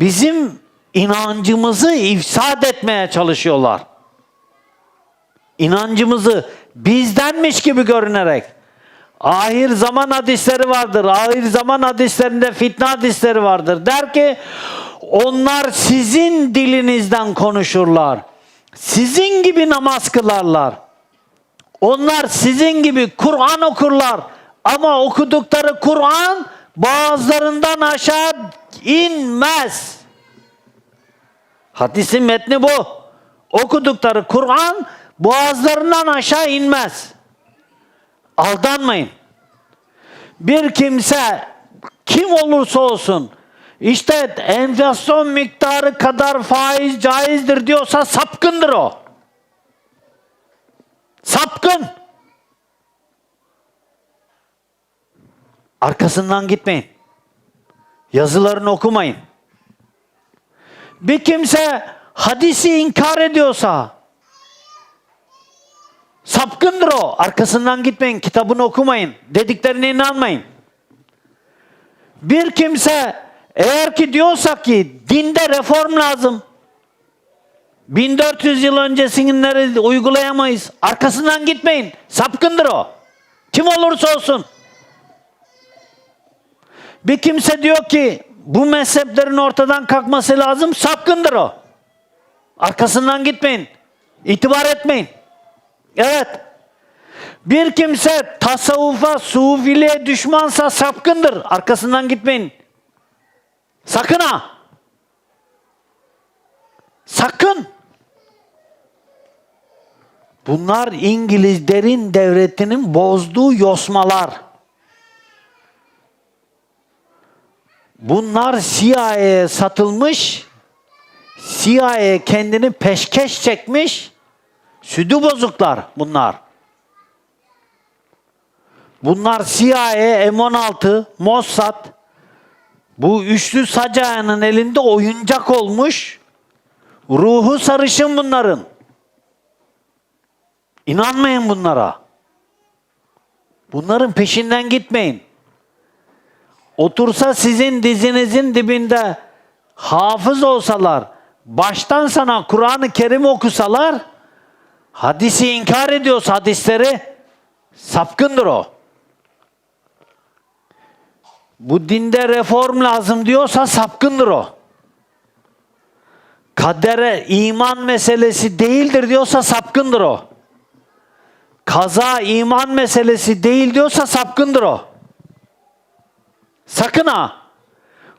Bizim inancımızı ifsad etmeye çalışıyorlar. İnancımızı bizdenmiş gibi görünerek. Ahir zaman hadisleri vardır. Ahir zaman hadislerinde fitne hadisleri vardır. Der ki onlar sizin dilinizden konuşurlar. Sizin gibi namaz kılarlar. Onlar sizin gibi Kur'an okurlar. Ama okudukları Kur'an bazılarından aşağı inmez. Hadisin metni bu. Okudukları Kur'an boğazlarından aşağı inmez. Aldanmayın. Bir kimse kim olursa olsun işte enflasyon miktarı kadar faiz caizdir diyorsa sapkındır o. Sapkın. Arkasından gitmeyin. Yazılarını okumayın. Bir kimse hadisi inkar ediyorsa sapkındır o. Arkasından gitmeyin. Kitabını okumayın. Dediklerine inanmayın. Bir kimse eğer ki diyorsa ki dinde reform lazım. 1400 yıl öncesinleri uygulayamayız. Arkasından gitmeyin. Sapkındır o. Kim olursa olsun. Bir kimse diyor ki bu mezheplerin ortadan kalkması lazım. Sapkındır o. Arkasından gitmeyin. İtibar etmeyin. Evet. Bir kimse tasavvufa, sufiliğe düşmansa sapkındır. Arkasından gitmeyin. Sakın ha. Sakın. Bunlar İngilizlerin devletinin bozduğu yosmalar. Bunlar CIA'ye satılmış. CIA kendini peşkeş çekmiş. Südü bozuklar bunlar. Bunlar CIA, M16, Mossad. Bu üçlü sacağının elinde oyuncak olmuş. Ruhu sarışın bunların. İnanmayın bunlara. Bunların peşinden gitmeyin. Otursa sizin dizinizin dibinde hafız olsalar, baştan sana Kur'an-ı Kerim okusalar, hadisi inkar ediyorsa hadisleri, sapkındır o. Bu dinde reform lazım diyorsa sapkındır o. Kadere iman meselesi değildir diyorsa sapkındır o. Kaza iman meselesi değil diyorsa sapkındır o. Sakın ha.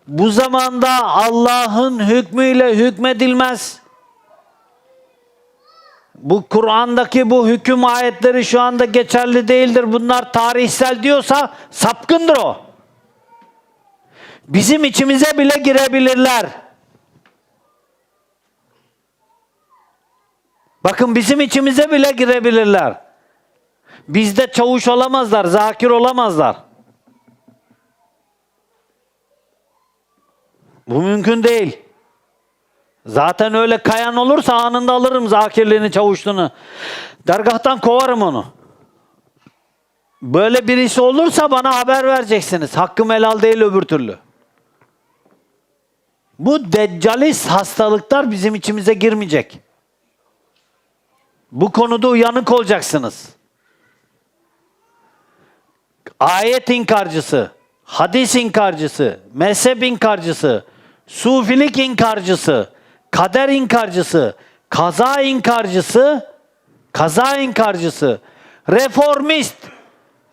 Bu zamanda Allah'ın hükmüyle hükmedilmez. Bu Kur'an'daki bu hüküm ayetleri şu anda geçerli değildir. Bunlar tarihsel diyorsa sapkındır o. Bizim içimize bile girebilirler. Bakın bizim içimize bile girebilirler. Bizde çavuş olamazlar, zakir olamazlar. Bu mümkün değil. Zaten öyle kayan olursa anında alırım zakirliğini, çavuşluğunu. Dergahtan kovarım onu. Böyle birisi olursa bana haber vereceksiniz. Hakkım helal değil öbür türlü. Bu deccalist hastalıklar bizim içimize girmeyecek. Bu konuda uyanık olacaksınız. Ayet inkarcısı, hadis inkarcısı, mezhep inkarcısı, sufilik inkarcısı, kader inkarcısı, kaza inkarcısı, kaza inkarcısı, reformist.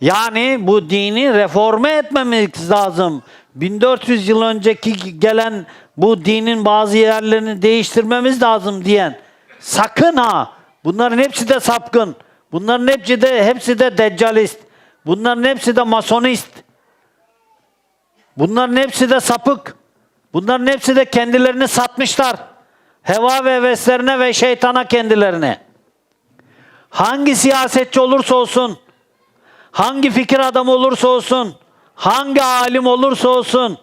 Yani bu dini reforme etmemiz lazım. 1400 yıl önceki gelen bu dinin bazı yerlerini değiştirmemiz lazım diyen sakın ha bunların hepsi de sapkın. Bunların hepsi de hepsi de deccalist. Bunların hepsi de masonist. Bunların hepsi de sapık. Bunların hepsi de kendilerini satmışlar. Heva ve heveslerine ve şeytana kendilerini. Hangi siyasetçi olursa olsun, hangi fikir adamı olursa olsun, hangi alim olursa olsun,